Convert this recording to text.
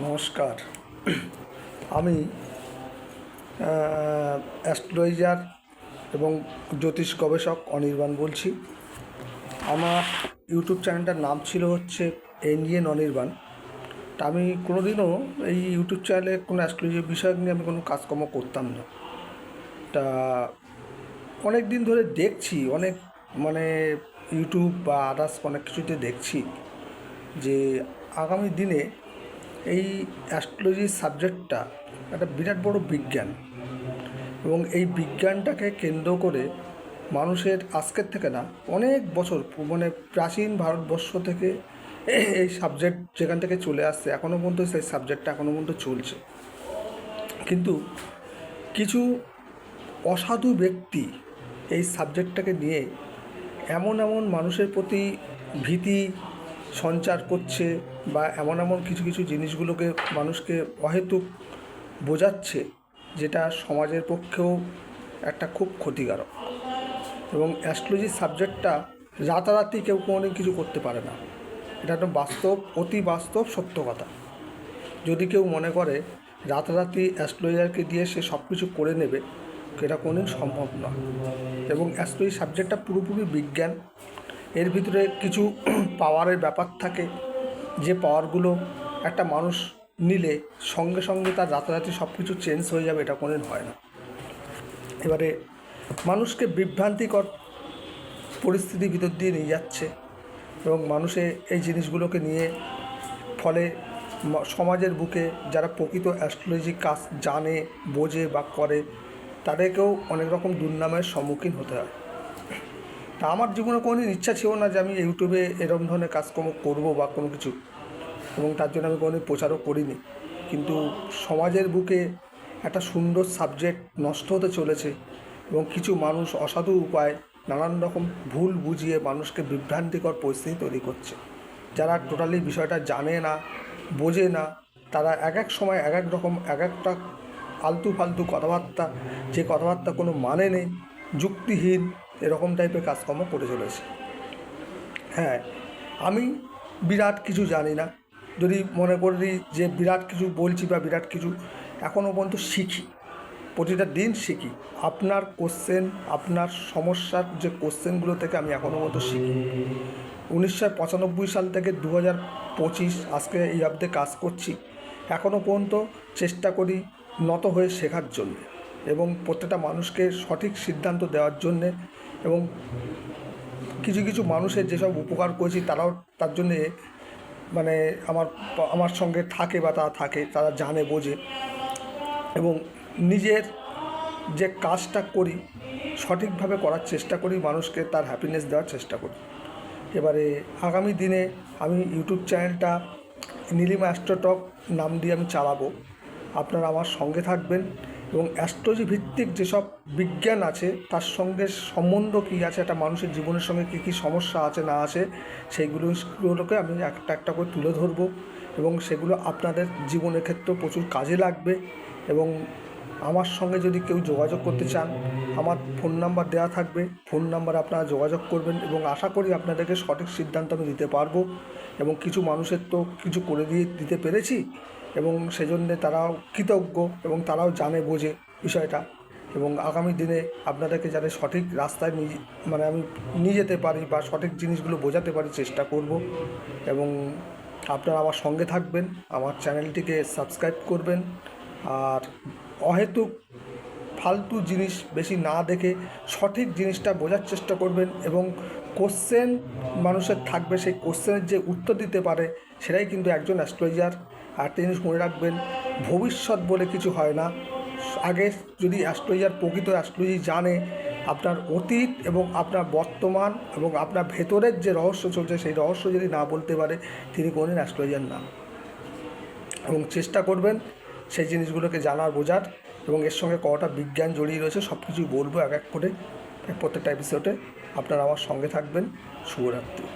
নমস্কার। আমি অ্যাস্ট্রোলজার এবং জ্যোতিষ গবেষক অনির্বাণ বলছি। আমার ইউটিউব চ্যানেলটার নাম ছিল হচ্ছে এনজিএন অনির্বাণ। তা আমি কোনোদিনও এই ইউটিউব চ্যানেলে কোনো অ্যাস্ট্রোলজি বিষয় নিয়ে আমি কোনো কাজকর্ম করতাম না। তা অনেক দিন ধরে দেখছি, অনেক মানে ইউটিউব বা আদার্স অনেক কিছুতে দেখছি যে আগামী দিনে এই অ্যাস্ট্রোলজি সাবজেক্টটা একটা বিরাট বড় বিজ্ঞান। এবং এই বিজ্ঞানটাকে কেন্দ্র করে মানুষের আজকের থেকে না, অনেক বছর মানে প্রাচীন ভারতবর্ষ থেকে এই সাবজেক্ট যেখান থেকে চলে আসছে এখনও পর্যন্ত সেই সাবজেক্টটা এখনও পর্যন্ত চলছে। কিন্তু কিছু অসাধু ব্যক্তি এই সাবজেক্টটাকে নিয়ে এমন এমন মানুষের প্রতি ভীতি সঞ্চার করছে বা এমন এমন কিছু কিছু জিনিসগুলোকে মানুষকে অহেতুক বোঝাচ্ছে, যেটা সমাজের পক্ষেও একটা খুব ক্ষতিকারক। এবং অ্যাস্ট্রোলজি সাবজেক্টটা রাতারাতি কেউ কোনোদিন কিছু করতে পারে না। এটা একটা বাস্তব, অতি বাস্তব, সত্য কথা। যদি কেউ মনে করে রাতারাতি অ্যাস্ট্রোলজারকে দিয়ে সে সব কিছু করে নেবে এটা কোনোদিন সম্ভব নয়। এবং অ্যাস্ট্রোলজি সাবজেক্টটা পুরোপুরি বিজ্ঞান এর ভিতরে কিছু পাওয়ারের ব্যাপার থাকে। যে পাওয়ারগুলো একটা মানুষ নিলে সঙ্গে সঙ্গে তার রাতারাতি সব কিছু চেঞ্জ হয়ে যাবে, এটা কোনোদিন হয় না। এবারে মানুষকে বিভ্রান্তিকর পরিস্থিতির ভিতর দিয়ে নিয়ে যাচ্ছে এবং মানুষে এই জিনিসগুলোকে নিয়ে ফলে সমাজের বুকে যারা প্রকৃত অ্যাস্ট্রোলজি কাজ জানে, বোঝে বা করে, তাদেরকেও অনেক রকম দুর্নামের সম্মুখীন হতে হয়। তা আমার জীবনে কোনোদিন ইচ্ছা ছিল না যে আমি ইউটিউবে এরকম ধরনের কাজকর্ম করব বা কোনো কিছু। এবং তার জন্য আমি কোনোদিন প্রচারও করিনি। কিন্তু সমাজের বুকে একটা সুন্দর সাবজেক্ট নষ্ট হতে চলেছে এবং কিছু মানুষ অসাধু উপায়, নানান রকম ভুল বুঝিয়ে মানুষকে বিভ্রান্তিকর পরিস্থিতি তৈরি করছে। যারা টোটালি বিষয়টা জানে না, বোঝে না, তারা এক এক সময় এক এক রকম এক একটা আলতু ফালতু কথাবার্তা, যে কথাবার্তা কোনো মানে নেই, যুক্তিহীন এরকম টাইপের কাজকর্ম করে চলেছে। হ্যাঁ আমি বিরাট কিছু জানি না। যদি মনে করি যে বিরাট কিছু বলছি বা বিরাট কিছু এখনও পর্যন্ত শিখি, প্রতিটা দিন শিখি। আপনার কোশ্চেন আপনার সমস্যার যে কোশ্চেনগুলো থেকে আমি এখনও পর্যন্ত শিখি। উনিশশো পঁচানব্বই সাল থেকে দু হাজার পঁচিশ, আজকে এই অব্দে কাজ করছি। এখনও পর্যন্ত চেষ্টা করি নত হয়ে শেখার জন্য এবং প্রত্যেকটা মানুষকে সঠিক সিদ্ধান্ত দেওয়ার জন্যে এবং কিছু কিছু মানুষের যেসব উপকার করেছি তারাও তার জন্যে মানে আমার আমার সঙ্গে থাকে বা তারা থাকে, তারা জানে, বোঝে। এবং নিজের যে কাজটা করি, সঠিকভাবে করার চেষ্টা করি, মানুষকে তার হ্যাপিনেস দেওয়ার চেষ্টা করি। এবারে আগামী দিনে আমি ইউটিউব চ্যানেলটা নীলিমা অ্যাস্ট্রোটক নাম দিয়ে আমি চালাবো। আপনারা আমার সঙ্গে থাকবেন। এবং অ্যাস্ট্রোলজি ভিত্তিক যেসব বিজ্ঞান আছে, তার সঙ্গে সম্বন্ধ কী আছে, একটা মানুষের জীবনের সঙ্গে কী কী সমস্যা আছে, না আছে সেইগুলোগুলোকে আমি একটা একটা করে তুলে ধরবো এবং সেগুলো আপনাদের জীবনের ক্ষেত্রেও প্রচুর কাজে লাগবে এবং আমার সঙ্গে যদি কেউ যোগাযোগ করতে চান, আমার ফোন নাম্বার দেওয়া থাকবে। ফোন নাম্বারে আপনারা যোগাযোগ করবেন এবং আশা করি আপনাদেরকে সঠিক সিদ্ধান্ত আমি দিতে পারব এবং কিছু মানুষের তো কিছু করে দিয়ে দিতে পেরেছি এবং সেজন্যে তারাও কৃতজ্ঞ এবং তারাও জানে, বোঝে বিষয়টা এবং আগামী দিনে আপনাদেরকে যাতে সঠিক রাস্তায় নিয়ে মানে আমি নিয়ে যেতে পারি বা সঠিক জিনিসগুলো বোঝাতে পারি চেষ্টা করব এবং আপনারা আমার সঙ্গে থাকবেন, আমার চ্যানেলটিকে সাবস্ক্রাইব করবেন আর অহেতুক ফালতু জিনিস বেশি না দেখে সঠিক জিনিসটা বোঝার চেষ্টা করবেন এবং কোশ্চেন মানুষের থাকবে, সেই কোশ্চেনের যে উত্তর দিতে পারে, সেটাই কিন্তু একজন অ্যাস্ট্রোলজার আর একটা জিনিস মনে রাখবেন ভবিষ্যৎ বলে কিছু হয় না। আগে যদি অ্যাস্ট্রোলজার প্রকৃত অ্যাস্ট্রোলজি জানে, আপনার অতীত এবং আপনার বর্তমান এবং আপনার ভেতরের যে রহস্য চলছে, সেই রহস্য যদি না বলতে পারে, তিনি কোনোদিন অ্যাস্ট্রোলজার না। এবং চেষ্টা করবেন সেই জিনিসগুলোকে জানার, বোঝার এবং এর সঙ্গে কটা বিজ্ঞান জড়িয়ে রয়েছে সব কিছুই বলব এক এক করে। প্রত্যেকটা এপিসোডে আপনারা আমার সঙ্গে থাকবেন। শুভরাত্রি।